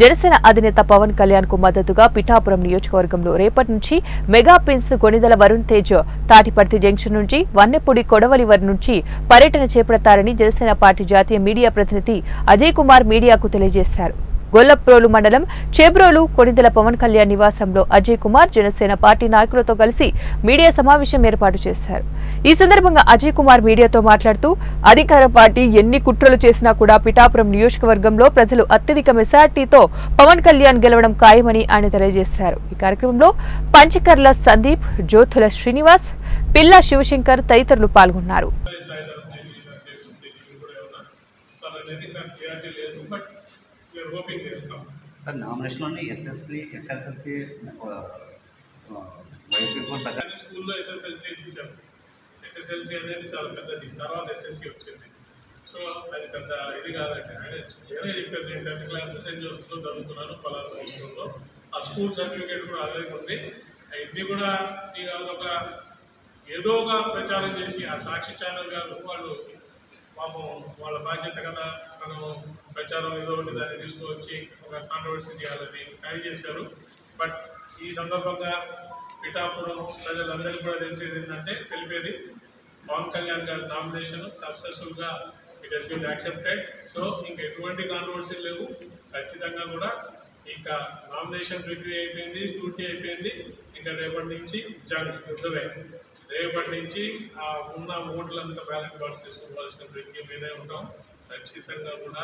జనసేన అధినేత పవన్ కళ్యాణ్కు మద్దతుగా పిఠాపురం నియోజకవర్గంలో రేపటి నుంచి mega prince Konidala Varun Tej Tatiparthi junction నుంచి వన్నెపూడి కొడవలి వరి నుంచి పర్యటన చేపడతారని జనసేన పార్టీ జాతీయ మీడియా ప్రతినిధి అజయ్ కుమార్ మీడియాకు తెలియజేశారు. గొల్లప్రోలు మండలం చేబ్రోలు కొడిదల పవన్ కళ్యాణ్ నివాసంలో అజయ్ కుమార్ జనసేన పార్టీ నాయకులతో కలిసి మీడియా సమావేశం ఏర్పాటు చేశారు. ఈ సందర్భంగా అజయ్ కుమార్ మీడియాతో మాట్లాడుతూ అధికార పార్టీ ఎన్ని కుట్రలు చేసినా కూడా పిఠాపురం నియోజకవర్గంలో ప్రజలు అత్యధిక మెజార్టీతో పవన్ కళ్యాణ్ గెలవడం ఖాయమని ఆయన తెలియజేశారు. ఈ కార్యక్రమంలో పంచకర్ల సందీప్ జ్యోతుల శ్రీనివాస్ పిల్ల శివశంకర్ తదితరులు పాల్గొన్నారు. అనేది నాకు లేదు బట్ సార్ నామినేషన్లోనే ఎస్ఎస్సి ఎస్ఎస్ఎల్సి వైసీపీ స్కూల్లో ఎస్ఎస్ఎల్సీ ఇచ్చారు ఎస్ఎస్ఎల్సీ అనేది చాలా పెద్దది తర్వాత ఎస్ఎస్సి వచ్చింది. సో అది పెద్ద ఇది కాదండి. ఆయన ఏదో చెప్పారు? నేను టెన్త్ క్లాస్ సెయింట్ జోసెఫ్లో చదువుతున్నాను పలానా సంవత్సరంలో ఆ స్కూల్ సర్టిఫికేట్ కూడా అలాగే ఉంది. అవన్నీ కూడా ఒక ఏదో ఒక ప్రచారం చేసి ఆ సాక్షి ఛానల్ గారు వాళ్ళు పాపం వాళ్ళ బాధ్యత కదా మనం ప్రచారం ఏదో ఒకటి దాన్ని తీసుకువచ్చి ఒక కాంట్రవర్సీ చేయాలని ట్రై చేశారు. బట్ ఈ సందర్భంగా పిఠాపురం ప్రజలందరికీ కూడా తెలిసేది ఏంటంటే తెలిపేది పవన్ కళ్యాణ్ గారి నామినేషన్ సక్సెస్ఫుల్గా it has been accepted so ఇంకా ఎటువంటి కాంట్రవర్సీ లేవు. ఖచ్చితంగా కూడా ఇంకా నామినేషన్ ప్రక్రియ అయిపోయింది స్కూటీ అయిపోయింది. ఇంకా రేపటి నుంచి జంగ్ యుద్ధమే. రేపటి నుంచి ఆ ఉన్న ఓట్లంతా బ్యాలెట్ బాక్స్ తీసుకోవాల్సిన ప్రక్రియ మీదే ఉంటాం. ఖచ్చితంగా కూడా